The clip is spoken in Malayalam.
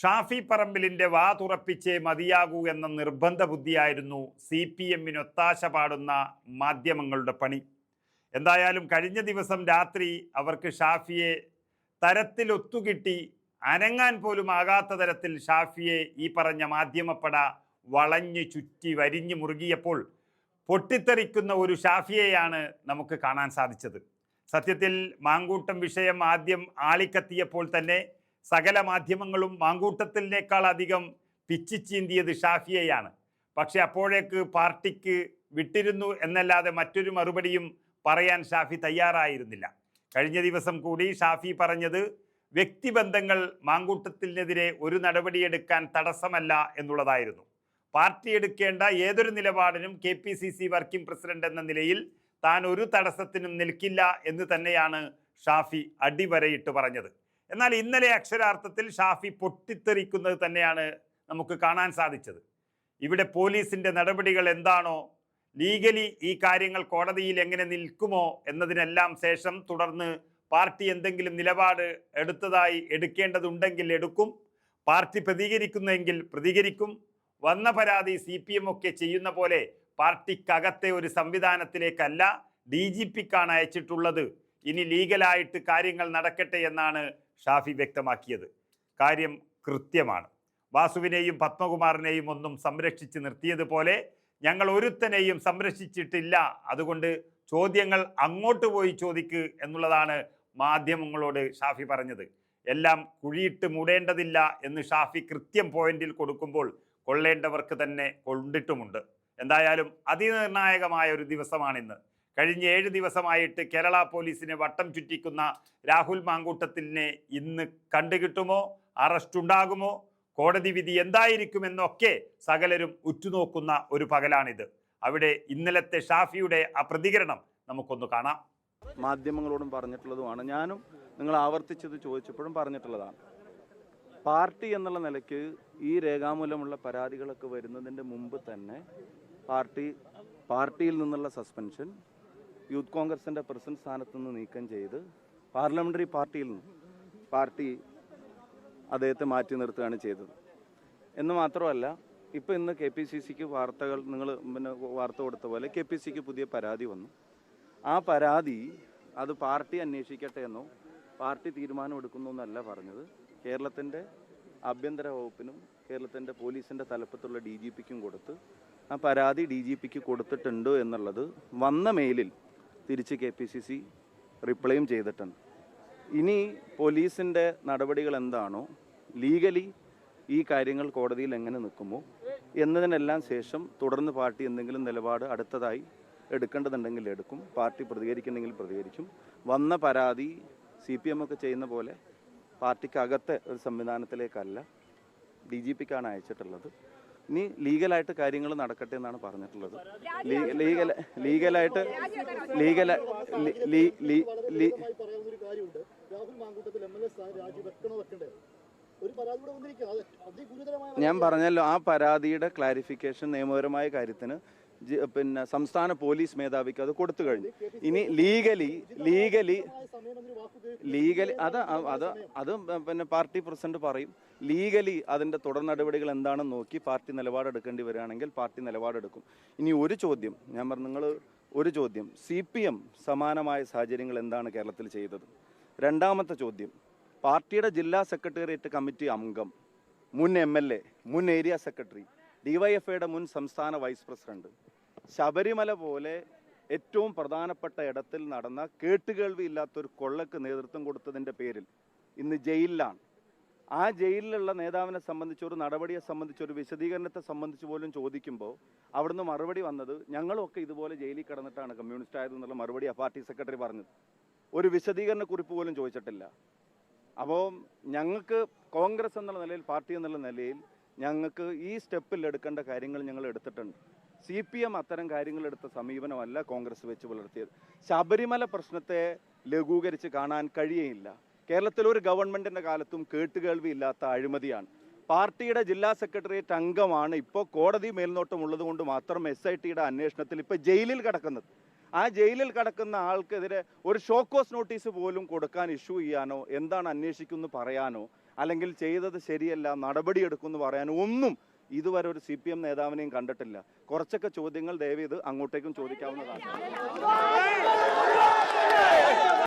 ഷാഫി പറമ്പിലിന്റെ വാ തുറപ്പിച്ചേ മതിയാകൂ എന്ന നിർബന്ധ ബുദ്ധിയായിരുന്നു സി പി എമ്മിന് ഒത്താശ പാടുന്ന മാധ്യമങ്ങളുടെ പണി. എന്തായാലും കഴിഞ്ഞ ദിവസം രാത്രി അവർക്ക് ഷാഫിയെ തരത്തിൽ ഒത്തുകിട്ടി അനങ്ങാൻ പോലും ആകാത്ത തരത്തിൽ ഷാഫിയെ ഈ പറഞ്ഞ മാധ്യമപ്പട വളഞ്ഞു ചുറ്റി വരിഞ്ഞു മുറുകിയപ്പോൾ പൊട്ടിത്തെറിക്കുന്ന ഒരു ഷാഫിയെയാണ് നമുക്ക് കാണാൻ സാധിച്ചത്. സത്യത്തിൽ മാങ്കൂട്ടം വിഷയം ആദ്യം ആളിക്കത്തിയപ്പോൾ തന്നെ സകല മാധ്യമങ്ങളും മാങ്കൂട്ടത്തിലേക്കാൾ അധികം പിച്ചിച്ചീന്തിയത് ഷാഫിയെയാണ്. പക്ഷെ അപ്പോഴേക്ക് പാർട്ടിക്ക് വിട്ടിരുന്നു എന്നല്ലാതെ മറ്റൊരു മറുപടിയും പറയാൻ ഷാഫി തയ്യാറായിരുന്നില്ല. കഴിഞ്ഞ ദിവസം കൂടി ഷാഫി പറഞ്ഞത് വ്യക്തിബന്ധങ്ങൾ മാങ്കൂട്ടത്തിനെതിരെ ഒരു നടപടിയെടുക്കാൻ തടസ്സമല്ല എന്നുള്ളതായിരുന്നു. പാർട്ടി എടുക്കേണ്ട ഏതൊരു നിലപാടിനും K P C C working president എന്ന നിലയിൽ താൻ ഒരു തടസ്സത്തിനും നിൽക്കില്ല എന്ന് തന്നെയാണ് ഷാഫി അടിവരയിട്ട് പറഞ്ഞത്. എന്നാൽ ഇന്നലെ അക്ഷരാർത്ഥത്തിൽ ഷാഫി പൊട്ടിത്തെറിക്കുന്നത് തന്നെയാണ് നമുക്ക് കാണാൻ സാധിച്ചത്. ഇവിടെ പോലീസിന്റെ നടപടികൾ എന്താണോ ലീഗലി ഈ കാര്യങ്ങൾ കോടതിയിൽ എങ്ങനെ നിൽക്കുമോ എന്നതിനെല്ലാം ശേഷം തുടർന്ന് പാർട്ടി എന്തെങ്കിലും നിലപാട് എടുത്തതായി എടുക്കേണ്ടതുണ്ടെങ്കിൽ എടുക്കും പാർട്ടി പ്രതികരിക്കുന്നെങ്കിൽ പ്രതികരിക്കും. വന്ന പരാതി സി പി എം ഒക്കെ ചെയ്യുന്ന പോലെ പാർട്ടിക്കകത്തെ ഒരു സംവിധാനത്തിലേക്കല്ല ഡി ജി പിക്കാണ് അയച്ചിട്ടുള്ളത്. ഇനി ലീഗലായിട്ട് കാര്യങ്ങൾ നടക്കട്ടെ എന്നാണ് ഷാഫി വ്യക്തമാക്കിയത്. കാര്യം കൃത്യമാണ്. വാസുവിനെയും പത്മകുമാറിനെയും ഒന്നും സംരക്ഷിച്ച് നിർത്തിയതുപോലെ ഞങ്ങൾ ഒരുത്തനെയും സംരക്ഷിച്ചിട്ടില്ല. അതുകൊണ്ട് ചോദ്യങ്ങൾ അങ്ങോട്ട് പോയി ചോദിക്ക് എന്നുള്ളതാണ് മാധ്യമങ്ങളോട് ഷാഫി പറഞ്ഞത്. എല്ലാം കുഴിയിട്ട് മൂടേണ്ടതില്ല എന്ന് ഷാഫി കൃത്യം പോയിന്റിൽ കൊടുക്കുമ്പോൾ കൊള്ളേണ്ടവർക്ക് തന്നെ കൊണ്ടിട്ടുമുണ്ട്. എന്തായാലും അതിനിർണായകമായ ഒരു ദിവസമാണിന്ന്. കഴിഞ്ഞ ഏഴ് ദിവസമായിട്ട് കേരള പോലീസിനെ വട്ടം ചുറ്റിക്കുന്ന രാഹുൽ മാങ്കൂട്ടത്തിനെ ഇന്ന് കണ്ടുകിട്ടുമോ? അറസ്റ്റ് ഉണ്ടാകുമോ? കോടതി വിധി എന്തായിരിക്കുമെന്നൊക്കെ സകലരും ഉറ്റുനോക്കുന്ന ഒരു പകലാണിത്. അവിടെ ഇന്നലത്തെ ഷാഫിയുടെ ആ പ്രതികരണം നമുക്കൊന്ന് കാണാം. മാധ്യമങ്ങളോടും പറഞ്ഞിട്ടുള്ളതുമാണ്. ഞാനും നിങ്ങൾ ആവർത്തിച്ചത് ചോദിച്ചപ്പോഴും പറഞ്ഞിട്ടുള്ളതാണ്. പാർട്ടി എന്നുള്ള നിലയ്ക്ക് ഈ രേഖാമൂലമുള്ള പരാതികളൊക്കെ വരുന്നതിന്റെ മുമ്പ് തന്നെ പാർട്ടി പാർട്ടിയിൽ നിന്നുള്ള സസ്പെൻഷൻ യൂത്ത് കോൺഗ്രസിന്റെ പ്രസിഡന്റ് സ്ഥാനത്ത് നിന്ന് നീക്കം ചെയ്ത് പാർലമെന്ററി പാർട്ടിയിൽ നിന്ന് പാർട്ടി അദ്ദേഹത്തെ മാറ്റി നിർത്തുകയാണ് ചെയ്തത്. എന്ന് മാത്രമല്ല ഇപ്പോൾ ഇന്ന് കെ പി സി സിക്ക് വാർത്തകൾ നിങ്ങൾ പിന്നെ വാർത്ത കൊടുത്ത പോലെ കെ പി സിക്ക് പുതിയ പരാതി വന്നു. ആ പരാതി അത് പാർട്ടി അന്വേഷിക്കട്ടെ എന്നോ പാർട്ടി തീരുമാനം എടുക്കുന്നു എന്നല്ല പറഞ്ഞത്. കേരളത്തിന്റെ ആഭ്യന്തര വകുപ്പിനും കേരളത്തിന്റെ പോലീസിന്റെ തലപ്പത്തുള്ള ഡി ജി പിക്കും കൊടുത്ത് ആ പരാതി ഡി ജി പിക്ക് കൊടുത്തിട്ടുണ്ട് എന്നുള്ളത് വന്ന മെയിലിൽ തിരിച്ച് കെ പി സി സി റിപ്ലൈയും ചെയ്തിട്ടുണ്ട്. ഇനി പോലീസിന്റെ നടപടികൾ എന്താണോ ലീഗലി ഈ കാര്യങ്ങൾ കോടതിയിൽ എങ്ങനെ നിൽക്കുമോ എന്നതിനെല്ലാം ശേഷം തുടർന്ന് പാർട്ടി എന്തെങ്കിലും നിലപാട് അടുത്തതായി എടുക്കേണ്ടതുണ്ടെങ്കിൽ എടുക്കും പാർട്ടി പ്രതികരിക്കുന്നെങ്കിൽ പ്രതികരിക്കും. വന്ന പരാതി സി പി എം ഒക്കെ ചെയ്യുന്ന പോലെ പാർട്ടിക്കകത്തെ ഒരു സംവിധാനത്തിലേക്കല്ല ഡി ജി പിക്കാണ് അയച്ചിട്ടുള്ളത്. ഇനി ലീഗലായിട്ട് കാര്യങ്ങൾ നടക്കട്ടെ എന്നാണ് പറഞ്ഞിട്ടുള്ളത്. ലീഗൽ ലീഗലായിട്ട് ലീഗൽ ഞാൻ പറഞ്ഞല്ലോ ആ പരാതിയുടെ ക്ലാരിഫിക്കേഷൻ നിയമപരമായ കാര്യത്തിന് പിന്നെ സംസ്ഥാന പോലീസ് മേധാവിക്ക് അത് കൊടുത്തു കഴിഞ്ഞു. ഇനി ലീഗലി ലീഗലി ലീഗലി അത് അത് അത് പിന്നെ പാർട്ടി പ്രസിഡന്റ് പറയും ലീഗലി അതിന്റെ തുടർ നടപടികൾ എന്താണെന്ന് നോക്കി പാർട്ടി നിലപാടെടുക്കേണ്ടി വരികയാണെങ്കിൽ പാർട്ടി നിലപാടെടുക്കും. ഇനി ഒരു ചോദ്യം ഞാൻ പറഞ്ഞു നിങ്ങൾ ഒരു ചോദ്യം സി പി എം സമാനമായ സാഹചര്യങ്ങൾ എന്താണ് കേരളത്തിൽ ചെയ്തത്? രണ്ടാമത്തെ ചോദ്യം പാർട്ടിയുടെ ജില്ലാ സെക്രട്ടേറിയറ്റ് കമ്മിറ്റി അംഗം മുൻ എം എൽ എ മുൻ ഏരിയ സെക്രട്ടറി ഡിവൈഎഫ്ഐയുടെ മുൻ സംസ്ഥാന വൈസ് പ്രസിഡന്റ്. ശബരിമല പോലെ ഏറ്റവും പ്രധാനപ്പെട്ട ഇടത്തിൽ നടന്ന കേട്ടുകേൾവി ഇല്ലാത്തൊരു കൊള്ളക്ക് നേതൃത്വം കൊടുത്തതിന്റെ പേരിൽ ഇന്ന് ജയിലിലാണ്. ആ ജയിലിലുള്ള നേതാവിനെ സംബന്ധിച്ച് ഒരു നടപടിയെ സംബന്ധിച്ച് ഒരു വിശദീകരണത്തെ സംബന്ധിച്ച് പോലും ചോദിക്കുമ്പോൾ അവിടുന്ന് മറുപടി വന്നത് ഞങ്ങളൊക്കെ ഇതുപോലെ ജയിലിൽ കിടന്നിട്ടാണ് കമ്മ്യൂണിസ്റ്റ് ആയതെന്നുള്ള ആ പാർട്ടി സെക്രട്ടറി പറഞ്ഞത്. ഒരു വിശദീകരണ കുറിപ്പ് പോലും ചോദിച്ചിട്ടില്ല. അപ്പോൾ ഞങ്ങൾക്ക് കോൺഗ്രസ് എന്നുള്ള നിലയിൽ പാർട്ടി എന്നുള്ള നിലയിൽ ഞങ്ങൾക്ക് ഈ സ്റ്റെപ്പിൽ എടുക്കേണ്ട കാര്യങ്ങൾ ഞങ്ങൾ എടുത്തിട്ടുണ്ട്. സി പി എം അത്തരം കാര്യങ്ങളെടുത്ത സമീപനമല്ല കോൺഗ്രസ് വെച്ച് പുലർത്തിയത്. ശബരിമല പ്രശ്നത്തെ ലഘൂകരിച്ച് കാണാൻ കഴിയയില്ല. കേരളത്തിൽ ഒരു ഗവൺമെന്റിന്റെ കാലത്തും കേട്ടുകേൾവി ഇല്ലാത്ത അഴിമതിയാണ്. പാർട്ടിയുടെ ജില്ലാ സെക്രട്ടേറിയറ്റ് അംഗമാണ് ഇപ്പോൾ കോടതി മേൽനോട്ടം ഉള്ളത് കൊണ്ട് മാത്രം എസ് ഐ ടിയുടെ അന്വേഷണത്തിൽ ഇപ്പോൾ ജയിലിൽ കിടക്കുന്നത്. ആ ജയിലിൽ കിടക്കുന്ന ആൾക്കെതിരെ ഒരു ഷോക്കോസ് നോട്ടീസ് പോലും കൊടുക്കാൻ ഇഷ്യൂ ചെയ്യാനോ എന്താണ് അന്വേഷിക്കുന്നു പറയാനോ അല്ലെങ്കിൽ ചെയ്തത് ശരിയല്ല നടപടിയെടുക്കുമെന്ന് പറയാൻ ഒന്നും ഇതുവരെ ഒരു സി പി എം നേതാവിനെയും കണ്ടിട്ടില്ല. കുറച്ചൊക്കെ ചോദ്യങ്ങൾ ദയവ് ഇത് അങ്ങോട്ടേക്കും ചോദിക്കാവുന്നതാണ്.